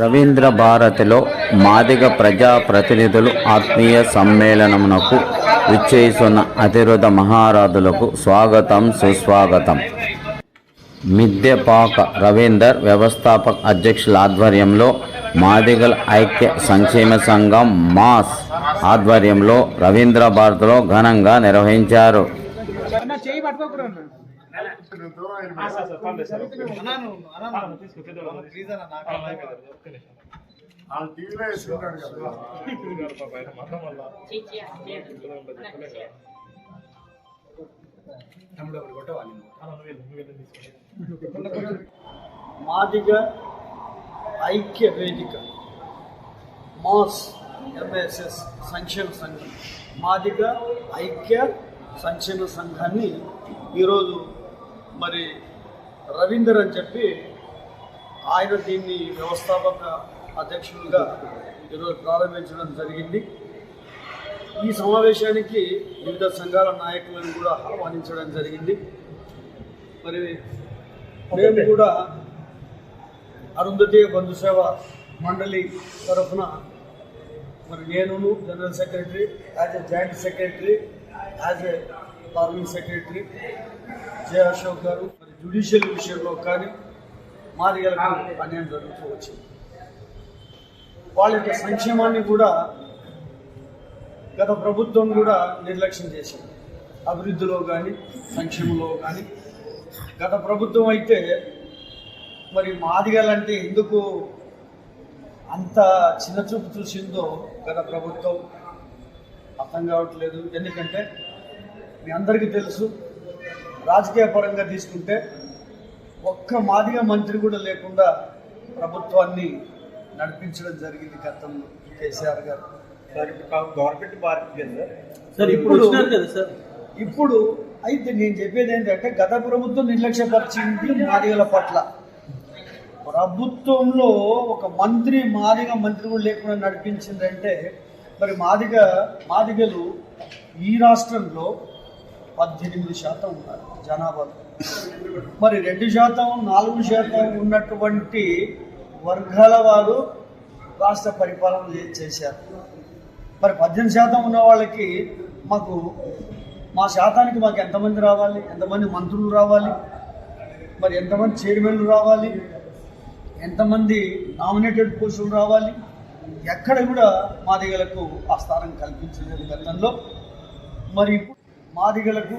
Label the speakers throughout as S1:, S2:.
S1: రవీంద్ర భారతిలో మాదిగ ప్రజా ప్రతినిధులు ఆత్మీయ సమ్మేళనమునకు విచ్చేస్తున్న అతిరుధ మహారాధులకు స్వాగతం సుస్వాగతం. మిద్దెపాక రవీందర్ వ్యవస్థాపక అధ్యక్షుల ఆధ్వర్యంలో మాదిగల ఐక్య సంక్షేమ సంఘం మాస్ ఆధ్వర్యంలో రవీంద్ర భారతిలో ఘనంగా నిర్వహించారు.
S2: అన్న చేయి పట్టుకోకూడదు అన్న
S3: ఆ టీవీలో వేసుకుంటాడు కదా.
S4: మాదిగ ఐక్య వేదిక మాస్ ఎంఎస్ఎస్ సంక్షేమ సంఘం. మాదిగ ఐక్య సంక్షేమ సంఘాన్ని ఈరోజు మరి రవీందర్ అని చెప్పి ఆయన దీన్ని వ్యవస్థాపక అధ్యక్షులుగా ఈరోజు ప్రారంభించడం జరిగింది. ఈ సమావేశానికి వివిధ సంఘాల నాయకులను కూడా ఆహ్వానించడం జరిగింది. మరి మేము కూడా అరుంధతి బంధు సేవ మండలి తరఫున మరి నేను general secretary as a joint secretary as a parliament secretary J Ashok garu మరి జ్యుడిషియల్ విషయంలో కానీ మాదిగలకు అన్యాయం జరుగుతూ వచ్చింది. వాళ్ళ యొక్క సంక్షేమాన్ని కూడా గత ప్రభుత్వం కూడా నిర్లక్ష్యం చేసింది. అభివృద్ధిలో కానీ సంక్షేమంలో కానీ. గత ప్రభుత్వం అయితే మరి మాదిగలంటే ఎందుకు అంత చిన్న చూపు చూసిందో గత ప్రభుత్వం అర్థం కావట్లేదు. ఎందుకంటే మీ అందరికీ తెలుసు. రాజకీయ పరంగా తీసుకుంటే ఒక్క మాదిగ మంత్రి కూడా లేకుండా ప్రభుత్వాన్ని నడిపించడం జరిగింది గతంలో కేసీఆర్ గారు.
S5: గవర్నమెంట్ మారింది కదా
S4: సార్? ఇప్పుడు ఇప్పుడు అయితే నేను చెప్పేది ఏంటంటే గత ప్రభుత్వం నిర్లక్ష్యపరిచింది మాదిగల పట్ల. ప్రభుత్వంలో ఒక మంత్రి మాదిగ మంత్రి కూడా లేకుండా నడిపించిందంటే మరి మాదిగ మాదిగలు ఈ రాష్ట్రంలో పద్దెనిమిది శాతం ఉన్నారు జనాభాలో మరి రెండు శాతం నాలుగు శాతం ఉన్నటువంటి వర్గాల వారు రాష్ట్ర పరిపాలన చేశారు. మరి పద్దెనిమిది శాతం ఉన్న వాళ్ళకి మాకు మా శాతానికి మాకు ఎంతమంది రావాలి? ఎంతమంది మంత్రులు రావాలి? మరి ఎంతమంది చైర్మన్లు రావాలి? ఎంతమంది నామినేటెడ్ పోస్టులు రావాలి? ఎక్కడ కూడా మా దగ్గరకు ఆ స్థానం కల్పించలేదు గతంలో. మరి ఇప్పుడు మాదిగలకు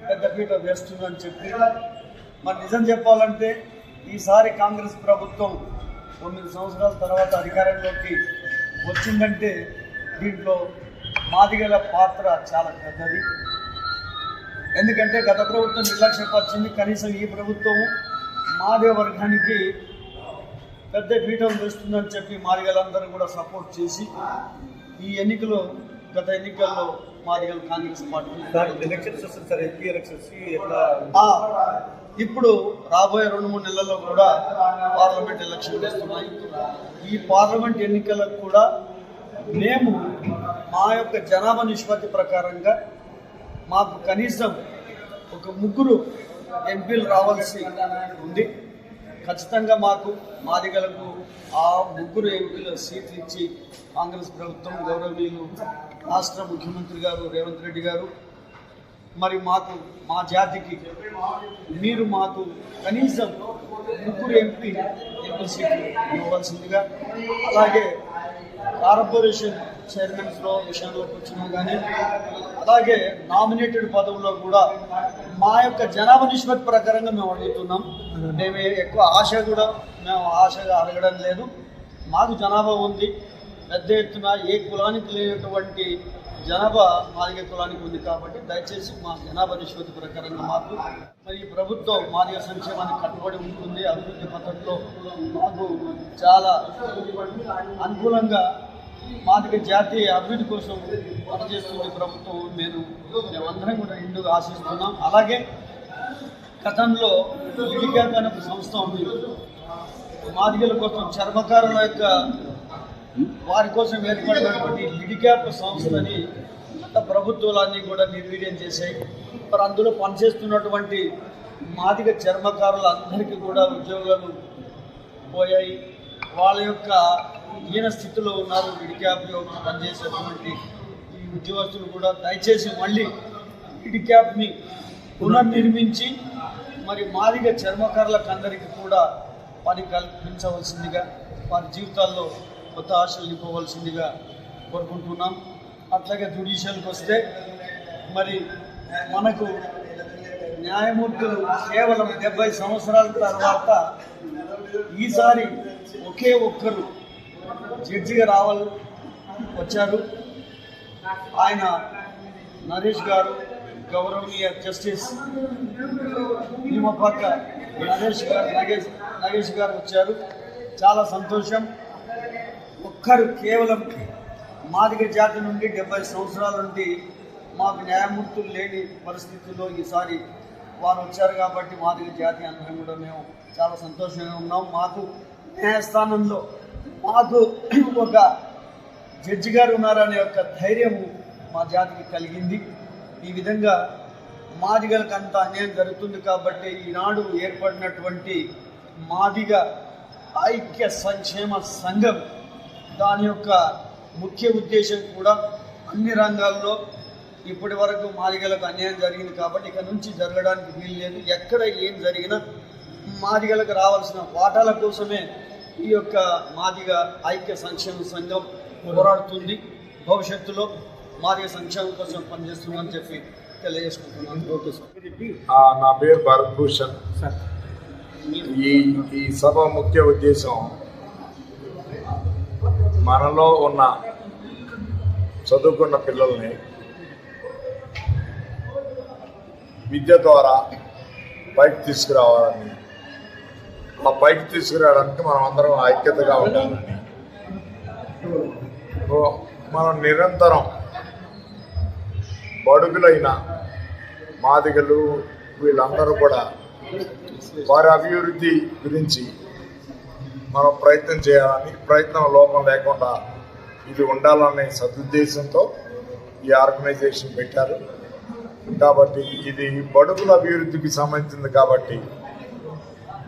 S4: పెద్దపీట వేస్తుందని చెప్పి మరి నిజం చెప్పాలంటే ఈసారి కాంగ్రెస్ ప్రభుత్వం తొమ్మిది సంవత్సరాల తర్వాత అధికారంలోకి వచ్చిందంటే దీంట్లో మాదిగల పాత్ర చాలా పెద్దది. ఎందుకంటే గత ప్రభుత్వం నిర్లక్ష్యపరిచింది కనీసం ఈ ప్రభుత్వం మాదే వర్గానికి పెద్ద పీఠం వేస్తుందని చెప్పి మాదిగలందరూ కూడా సపోర్ట్ చేసి ఈ ఎన్నికలో గత ఎన్నికల్లో మాదిగలు కాంగ్రెస్ పార్టీ. ఇప్పుడు రాబోయే రెండు మూడు నెలల్లో కూడా పార్లమెంట్ ఎలక్షన్ వస్తున్నాయి. ఈ పార్లమెంట్ ఎన్నికలకు కూడా మేము మా యొక్క జనాభా నిష్పత్తి ప్రకారంగా మాకు కనీసం ఒక ముగ్గురు ఎంపీలు రావాల్సి ఉంది. ఖచ్చితంగా మాకు మాదిగలకు ఆ ముగ్గురు ఎంపీల సీట్లు ఇచ్చి కాంగ్రెస్ ప్రభుత్వం గౌరవనీయులు రాష్ట్ర ముఖ్యమంత్రి గారు రేవంత్ రెడ్డి గారు మరి మాకు మా జాతికి మీరు మాకు కనీసం ముగ్గురు ఎంపీ ఎంపీ సీట్లు ఇవ్వాల్సిందిగా అలాగే కార్పొరేషన్ చైర్మన్స్లో విషయంలోకి వచ్చినా కానీ అలాగే నామినేటెడ్ పదవుల్లో కూడా మా యొక్క జనాభా నిష్పత్తి ప్రకారంగా మేము అడుగుతున్నాం. మేము ఎక్కువ ఆశ కూడా మేము ఆశగా అడగడం లేదు. మాకు జనాభా ఉంది. పెద్ద ఎత్తున ఏ కులానికి లేనటువంటి జనాభా మాదిగ కులానికి ఉంది కాబట్టి దయచేసి మా జనాభా నిష్పత్తి ప్రకారంగా మాకు మరి ఈ ప్రభుత్వం మాదిగ సంక్షేమానికి కట్టుబడి ఉంటుంది. అభివృద్ధి పథకంలో మాకు చాలా అనుకూలంగా మాదిగ జాతీయ అభివృద్ధి కోసం పనిచేస్తుంది ప్రభుత్వం. నేను మేమందరం కూడా ఇందుకు ఆశిస్తున్నాం. అలాగే గతంలో లిడిక్యాప్ అనే ఒక సంస్థ ఉంది. మాదిగల కోసం చర్మకారుల యొక్క వారి కోసం ఏర్పడినటువంటి లిడిక్యాప్ సంస్థని గత ప్రభుత్వాలన్నీ కూడా నిర్వీర్యం చేశాయి. మరి అందులో పనిచేస్తున్నటువంటి మాదిగ చర్మకారులందరికీ కూడా ఉద్యోగాలు పోయాయి. వాళ్ళ యొక్క ఈయన స్థితిలో ఉన్నారు విడిక్యాప్లో పనిచేసేటువంటి ఈ ఉద్యోగస్తులు కూడా. దయచేసి మళ్ళీ విడిక్యాప్ని పునర్నిర్మించి మరి మాదిగ చర్మకారులకు అందరికీ కూడా పని కల్పించవలసిందిగా వారి జీవితాల్లో కొత్త ఆశలు నింపవలసిందిగా కోరుకుంటున్నాం. అట్లాగే జుడిషియల్కి వస్తే మరి మనకు న్యాయమూర్తులు కేవలం డెబ్బై సంవత్సరాల తర్వాత ఈసారి ఒకే ఒక్కరు జడ్జిగా రావాలి వచ్చారు. ఆయన నరేష్ గారు గౌరవనీయ జస్టిస్ పక్క నరేష్ గారు నగేష్ నగేష్ గారు వచ్చారు. చాలా సంతోషం. ఒక్కరు కేవలం మాదిగ జాతి నుండి డెబ్బై సంవత్సరాల నుండి మాకు న్యాయమూర్తులు లేని పరిస్థితుల్లో ఈసారి వారు వచ్చారు కాబట్టి మాదిగ జాతి అందరం కూడా మేము చాలా సంతోషంగా ఉన్నాం. మాకు న్యాయస్థానంలో మాకు ఒక జడ్జి గారు ఉన్నారనే ఒక ధైర్యము మా జాతికి కలిగింది. ఈ విధంగా మాదిగలకు అంత అన్యాయం జరుగుతుంది కాబట్టి ఈనాడు ఏర్పడినటువంటి మాదిగ ఐక్య సంక్షేమ సంఘం దాని యొక్క ముఖ్య ఉద్దేశం కూడా అన్ని రంగాల్లో ఇప్పటి వరకు మాదిగలకు అన్యాయం జరిగింది కాబట్టి ఇక నుంచి జరగడానికి వీలు లేదు. ఎక్కడ ఏం జరిగినా మాదిగలకు రావాల్సిన వాటాల కోసమే ఈ యొక్క మాదిగ ఐక్య సంక్షేమ సంఘం పోరాడుతుంది. భవిష్యత్తులో మాదిగ సంక్షేమం కోసం పనిచేస్తుందని చెప్పి తెలియజేసుకుంటున్నాను. Okay sir.
S3: ఆ, నా పేరు భరత్ భూషణ్. ఈ ఈ సభ ముఖ్య ఉద్దేశం మనలో ఉన్న చదువుకున్న పిల్లల్ని విద్య ద్వారా పైకి తీసుకురావాలని ఆ పైకి తీసుకురావడానికి మనం అందరం ఐక్యతగా ఉండాలని. మనం నిరంతరం బడుగులైన మాదిగలు వీళ్ళందరూ కూడా వారి అభివృద్ధి గురించి మనం ప్రయత్నం చేయాలని ప్రయత్నం లోపం లేకుండా ఇది ఉండాలనే సదుద్దేశంతో ఈ ఆర్గనైజేషన్ పెట్టారు. కాబట్టి ఇది బడుగుల అభివృద్ధికి సంబంధించింది కాబట్టి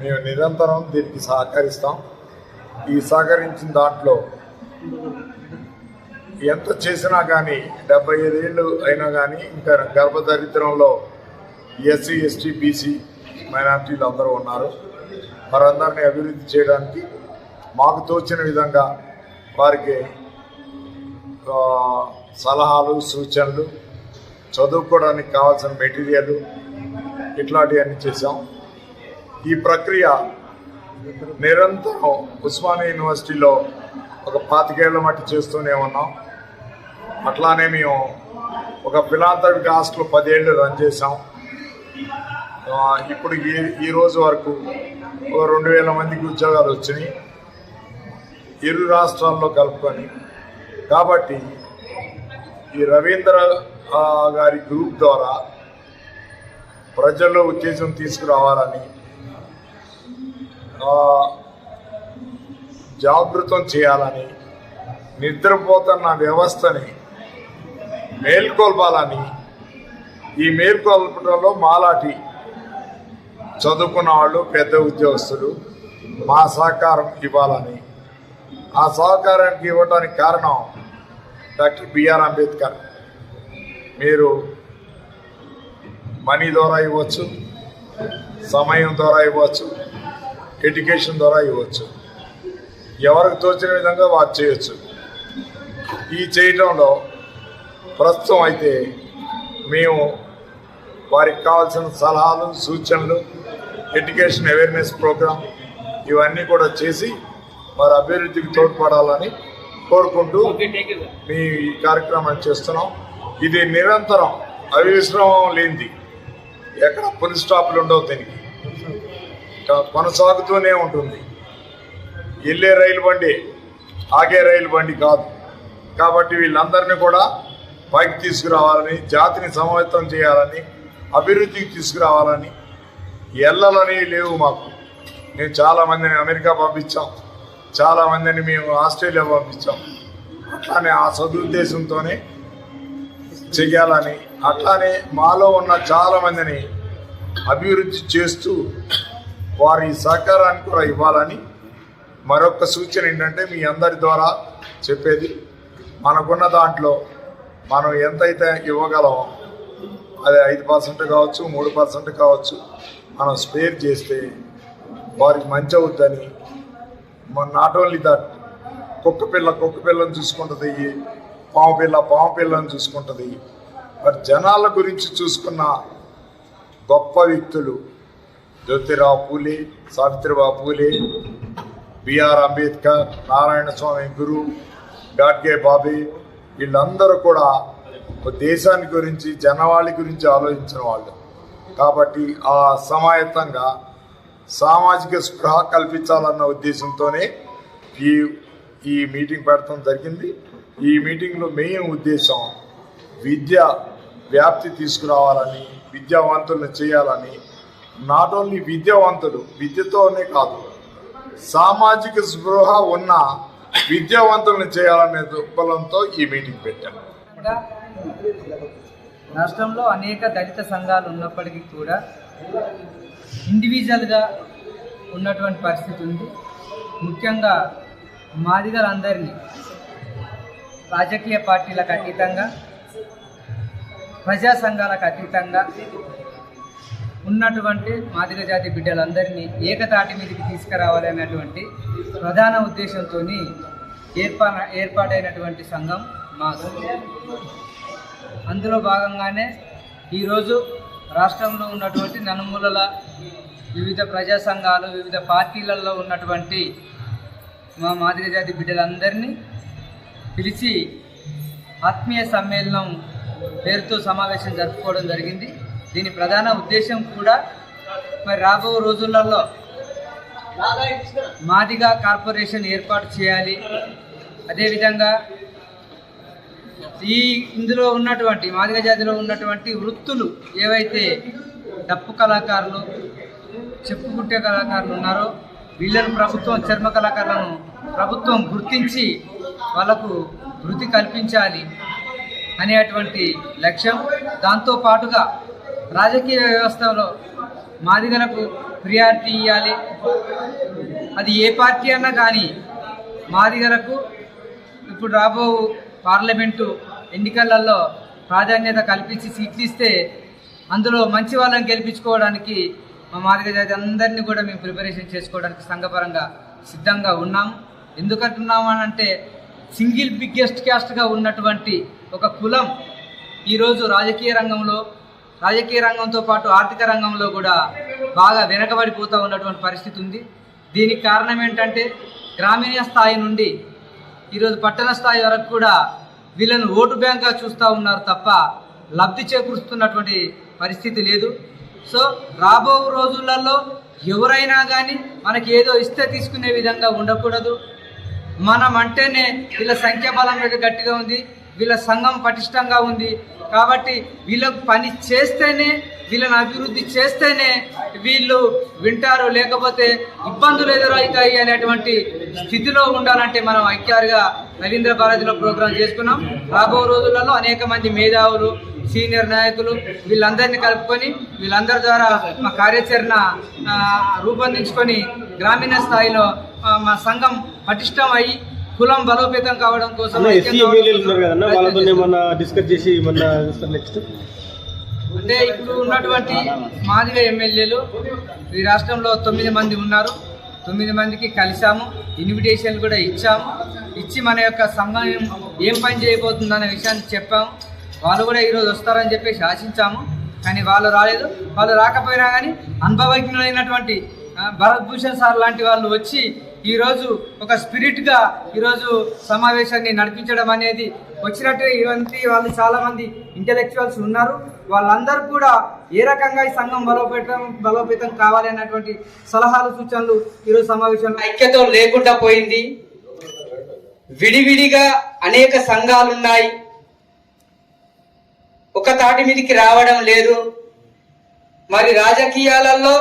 S3: మేము నిరంతరం దీనికి సహకరిస్తాం. ఈ సహకరించిన దాంట్లో ఎంత చేసినా కానీ డెబ్బై ఐదేళ్ళు అయినా కానీ ఇంకా గర్భదరిద్రంలో ఎస్సీ ఎస్టీ బీసీ మైనార్టీలు అందరూ ఉన్నారు. వారందరినీ అభివృద్ధి చేయడానికి మాకు తోచిన విధంగా వారికి సలహాలు సూచనలు చదువుకోవడానికి కావాల్సిన మెటీరియల్ ఇట్లాంటివన్నీ చేసాం ఈ ప్రక్రియ నిరంతరం ఉస్మానియా యూనివర్సిటీలో ఒక పాతికేళ్ళ మట్టి చేస్తూనే ఉన్నాం. అట్లానే మేము ఒక ఫిలాంథ్రఫిక్ హాస్టల్ పదేళ్ళు రన్ చేసాం ఇప్పుడు ఈ ఈ రోజు వరకు ఒక రెండు వేల మందికి ఉద్యోగాలు వచ్చినాయి. ఇరు రాష్ట్రాల్లో కలుపుకొని. కాబట్టి ఈ రవీంద్ర గారి గ్రూప్ ద్వారా ప్రజల్లో ఉత్తేజం తీసుకురావాలని జాగృతం చేయాలని నిద్రపోతున్న వ్యవస్థని మేల్కొల్పాలని ఈ మేల్కొల్పడంలో మాలాటి చదువుకున్న వాళ్ళు పెద్ద ఉద్యోగస్తులు మా సహకారం ఇవ్వాలని. ఆ సహకారానికి ఇవ్వడానికి కారణం డాక్టర్ బిఆర్ అంబేద్కర్. మీరు మనీ ద్వారా ఇవ్వచ్చు సమయం ద్వారా ఇవ్వచ్చు ఎడ్యుకేషన్ ద్వారా ఇవ్వచ్చు. ఎవరికి తోచిన విధంగా వారు చేయొచ్చు. ఈ చేయటంలో ప్రస్తుతం అయితే మేము వారికి కావాల్సిన సలహాలు సూచనలు ఎడ్యుకేషన్ అవేర్నెస్ ప్రోగ్రామ్ ఇవన్నీ కూడా చేసి వారి అభివృద్ధికి తోడ్పడాలని కోరుకుంటూ మీ ఈ కార్యక్రమాన్ని చేస్తున్నాం. ఇది నిరంతరం అవిశ్రామం లేనిది. ఎక్కడ పులి స్టాపులు ఉండవు దీనికి. కొనసాగుతూనే ఉంటుంది. వెళ్ళే రైలు బండి ఆగే రైలు బండి కాదు. కాబట్టి వీళ్ళందరినీ కూడా పైకి తీసుకురావాలని జాతిని సమవేతం చేయాలని అభివృద్ధికి తీసుకురావాలని ఎల్లలని లేవు మాకు. మేము చాలామందిని అమెరికా పంపించాం. చాలామందిని మేము ఆస్ట్రేలియా పంపించాం. అట్లానే ఆ సదుద్దేశంతోనే చెయ్యాలని అట్లానే మాలో ఉన్న చాలామందిని అభివృద్ధి చేస్తూ వారి సహకారాన్ని కూడా ఇవ్వాలని మరొక సూచన ఏంటంటే మీ అందరి ద్వారా చెప్పేది మనకున్న దాంట్లో మనం ఎంతైతే ఇవ్వగలమో అది ఐదు పర్సెంట్ కావచ్చు మూడు పర్సెంట్ కావచ్చు మనం స్పేర్ చేస్తే వారికి మంచి అవుద్దని నాట్ ఓన్లీ దట్ కుక్క పిల్ల కుక్క పిల్లని చూసుకుంటుంది పాము పిల్ల పాము పిల్లని చూసుకుంటుంది. మరి జనాల గురించి చూసుకున్న గొప్ప వ్యక్తులు జ్యోతిరావు పూలే సావిత్రిబాబు పూలే బిఆర్ అంబేద్కర్ నారాయణ స్వామి గురు గాడ్గే బాబే వీళ్ళందరూ కూడా ఒక దేశాన్ని గురించి జనవాళి గురించి ఆలోచించిన వాళ్ళు. కాబట్టి ఆ సమాయత్తంగా సామాజిక స్పృహ కల్పించాలన్న ఉద్దేశంతోనే ఈ ఈ మీటింగ్ పెడతాం జరిగింది. ఈ మీటింగ్లో మెయిన్ ఉద్దేశం విద్య వ్యాప్తి తీసుకురావాలని విద్యావంతులను చేయాలని. నాట్ ఓన్లీ విద్యావంతులు విద్యతోనే కాదు సామాజిక స్పృహ ఉన్న విద్యావంతులను చేయాలనే దృక్పథంతో ఈ మీటింగ్
S2: పెట్టాను రాష్ట్రంలో అనేక దళిత సంఘాలు ఉన్నప్పటికీ కూడా ఇండివిజువల్గా ఉన్నటువంటి పరిస్థితి ఉంది. ముఖ్యంగా మాదిగలందరినీ రాజకీయ పార్టీలకు అతీతంగా ప్రజా సంఘాలకు అతీతంగా ఉన్నటువంటి మాదిగ జాతి బిడ్డలందరినీ ఏకతాటి మీదకి తీసుకురావాలనేటువంటి ప్రధాన ఉద్దేశంతో ఏర్పా ఏర్పాటైనటువంటి సంఘం మాకు అందులో భాగంగానే ఈరోజు రాష్ట్రంలో ఉన్నటువంటి నలుమూలల వివిధ ప్రజా సంఘాలు వివిధ పార్టీలలో ఉన్నటువంటి మా మాదిరి జాతి బిడ్డలందరినీ పిలిచి ఆత్మీయ సమ్మేళనం పేరుతో సమావేశం జరుపుకోవడం జరిగింది. దీని ప్రధాన ఉద్దేశం కూడా మరి రాబో రోజులలో మాదిగా కార్పొరేషన్ ఏర్పాటు చేయాలి. అదేవిధంగా ఈ ఇందులో ఉన్నటువంటి మాదిగ జాతిలో ఉన్నటువంటి వృత్తులు ఏవైతే డప్పు కళాకారులు చెప్పుకుట్టే కళాకారులు ఉన్నారో వీళ్ళను ప్రభుత్వం చర్మ కళాకారులను ప్రభుత్వం గుర్తించి వాళ్ళకు వృత్తి కల్పించాలి అనేటువంటి లక్ష్యం. దాంతో పాటుగా రాజకీయ వ్యవస్థలో మాదిగలకు ప్రియారిటీ ఇవ్వాలి అది ఏ పార్టీ అన్నా కానీ మాదిగలకు ఇప్పుడు రాబో పార్లమెంటు ఎన్నికలలో ప్రాధాన్యత కల్పించి సీట్లు ఇస్తే అందులో మంచి వాళ్ళని గెలిపించుకోవడానికి మా మాదిగ జాతి అందరినీ కూడా మేము ప్రిపరేషన్ చేసుకోవడానికి సంఘపరంగా సిద్ధంగా ఉన్నాం. ఎందుకంటున్నాము అని అంటే సింగిల్ బిగ్గెస్ట్ క్యాస్ట్గా ఉన్నటువంటి ఒక కులం ఈరోజు రాజకీయ రంగంలో రాజకీయ రంగంతో పాటు ఆర్థిక రంగంలో కూడా బాగా వెనకబడిపోతూ ఉన్నటువంటి పరిస్థితి ఉంది. దీనికి కారణం ఏంటంటే గ్రామీణ స్థాయి నుండి ఈరోజు పట్టణ స్థాయి వరకు కూడా వీళ్ళను ఓటు బ్యాంక్గా చూస్తూ ఉన్నారు తప్ప లబ్ధి చేకూరుస్తున్నటువంటి పరిస్థితి లేదు. సో రాబో రోజులలో ఎవరైనా కానీ మనకి ఏదో ఇస్తే తీసుకునే విధంగా ఉండకూడదు. మనం అంటేనే వీళ్ళ సంఖ్యాబలం మీద గట్టిగా ఉంది. వీళ్ళ సంఘం పటిష్టంగా ఉంది. కాబట్టి వీళ్ళకు పని చేస్తేనే వీళ్ళని అభివృద్ధి చేస్తేనే వీళ్ళు వింటారు లేకపోతే ఇబ్బందులు ఎదురవుతాయి అనేటువంటి స్థితిలో ఉండాలంటే మనం ఐక్యారుగా రవీంద్ర భారతిలో ప్రోగ్రాం చేసుకున్నాం. రాబో రోజులలో అనేక మంది మేధావులు సీనియర్ నాయకులు వీళ్ళందరినీ కలుపుకొని వీళ్ళందరి ద్వారా మా కార్యాచరణ రూపొందించుకొని గ్రామీణ స్థాయిలో మా సంఘం పటిష్టం అయ్యి కులం బలోపేతం కావడం కోసం
S5: డిస్కస్ చేసి నెక్స్ట్
S2: అంటే ఇప్పుడు ఉన్నటువంటి మాదిగ ఎమ్మెల్యేలు ఈ రాష్ట్రంలో తొమ్మిది మంది ఉన్నారు. తొమ్మిది మందికి కలిసాము ఇన్విటేషన్లు కూడా ఇచ్చాము. ఇచ్చి మన యొక్క సంఘం ఏం పని చేయబోతుందనే విషయాన్ని చెప్పాము. వాళ్ళు కూడా ఈరోజు వస్తారని చెప్పేసి ఆశించాము. కానీ వాళ్ళు రాలేదు. వాళ్ళు రాకపోయినా కానీ అనుభవజ్ఞులైనటువంటి భరత్ భూషణ్ సార్ లాంటి వాళ్ళు వచ్చి ఈరోజు ఒక స్పిరిట్గా ఈరోజు సమావేశాన్ని నడిపించడం అనేది వచ్చినట్టు ఇవంటి వాళ్ళు చాలామంది ఇంటెలెక్చువల్స్ ఉన్నారు. వాళ్ళందరూ కూడా ఏ రకంగా ఈ సంఘం బలోపేతం బలోపేతం కావాలి అన్నటువంటి సలహాలు సూచనలు ఈరోజు సమావేశంలో ఐక్యత లేకుండా పోయింది. విడివిడిగా అనేక సంఘాలు ఉన్నాయి. ఒక తాటి మీదకి రావడం లేదు. మరి రాజకీయాలలో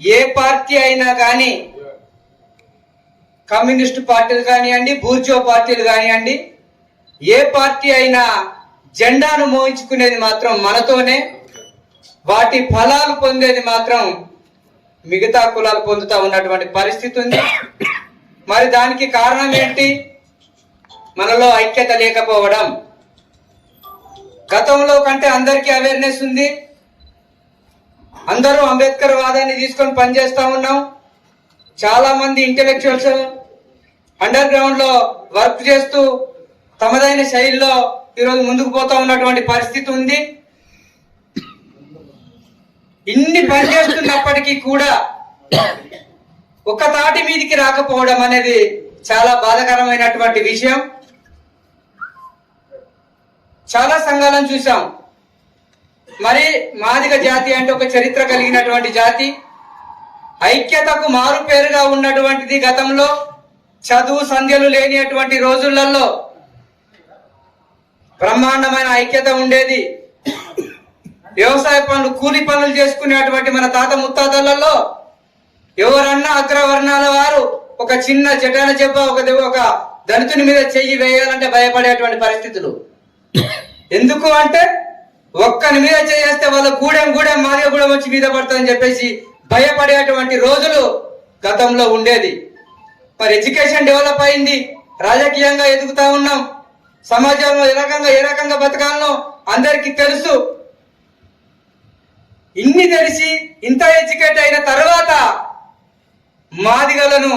S2: ఏ పార్టీ అయినా కానీ కమ్యూనిస్టు పార్టీలు కానివ్వండి బూర్జో పార్టీలు కానివ్వండి ఏ పార్టీ అయినా జెండాను మోయించుకునేది మాత్రం మనతోనే వాటి ఫలాలు పొందేది మాత్రం మిగతా కులాలు పొందుతా ఉన్నటువంటి పరిస్థితి ఉంది. మరి దానికి కారణం ఏంటి? మనలో ఐక్యత లేకపోవడం. గతంలో కంటే అందరికీ అవేర్నెస్ ఉంది. అందరూ అంబేద్కర్ వాదాన్ని తీసుకొని పనిచేస్తా ఉన్నాం. చాలా మంది ఇంటలెక్చువల్స్ అండర్ గ్రౌండ్లో వర్క్ చేస్తూ తమదైన శైలిలో ఈరోజు ముందుకు పోతా ఉన్నటువంటి పరిస్థితి ఉంది. ఇన్ని పనిచేస్తున్నప్పటికీ కూడా ఒక తాటి మీదికి రాకపోవడం అనేది చాలా బాధాకరమైనటువంటి విషయం. చాలా సంఘాలను చూసాం మరి మాదిగ జాతి అంటే ఒక చరిత్ర కలిగినటువంటి జాతి. ఐక్యతకు మారు పేరుగా ఉన్నటువంటిది గతంలో. చదువు సంధ్యలు లేనిటువంటి రోజులలో బ్రహ్మాండమైన ఐక్యత ఉండేది. వ్యవసాయ పనులు కూలి పనులు చేసుకునేటువంటి మన తాత ముత్తాతలలో ఎవరన్నా అగ్రవర్ణాల వారు ఒక చిన్న జటాన చెప్ప ఒక దెబ్బ- ఒక దళితుని మీద చెయ్యి వేయాలంటే భయపడేటువంటి పరిస్థితులు. ఎందుకు అంటే ఒక్కని మీద చేస్తే వాళ్ళ గూడెం గూడెం మాదిగూడెం వచ్చి మీద పడుతుందని చెప్పేసి భయపడేటువంటి రోజులు గతంలో ఉండేది. మరి ఎడ్యుకేషన్ డెవలప్ అయింది. రాజకీయంగా ఎదుగుతా ఉన్నాం. సమాజంలో ఏ రకంగా ఏ రకంగా బతకాలనో అందరికీ తెలుసు. ఇన్ని తెలిసి ఇంత ఎడ్యుకేట్ అయిన తర్వాత మాదిగలను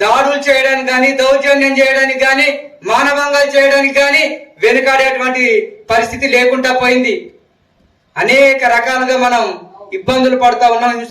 S2: దాడులు చేయడానికి కానీ దౌర్జన్యం చేయడానికి కానీ మానవంగాలు చేయడానికి కానీ వెనుకాడేటువంటి పరిస్థితి లేకుండా పోయింది. అనేక రకాలుగా మనం ఇబ్బందులు పడుతూ ఉన్నాం.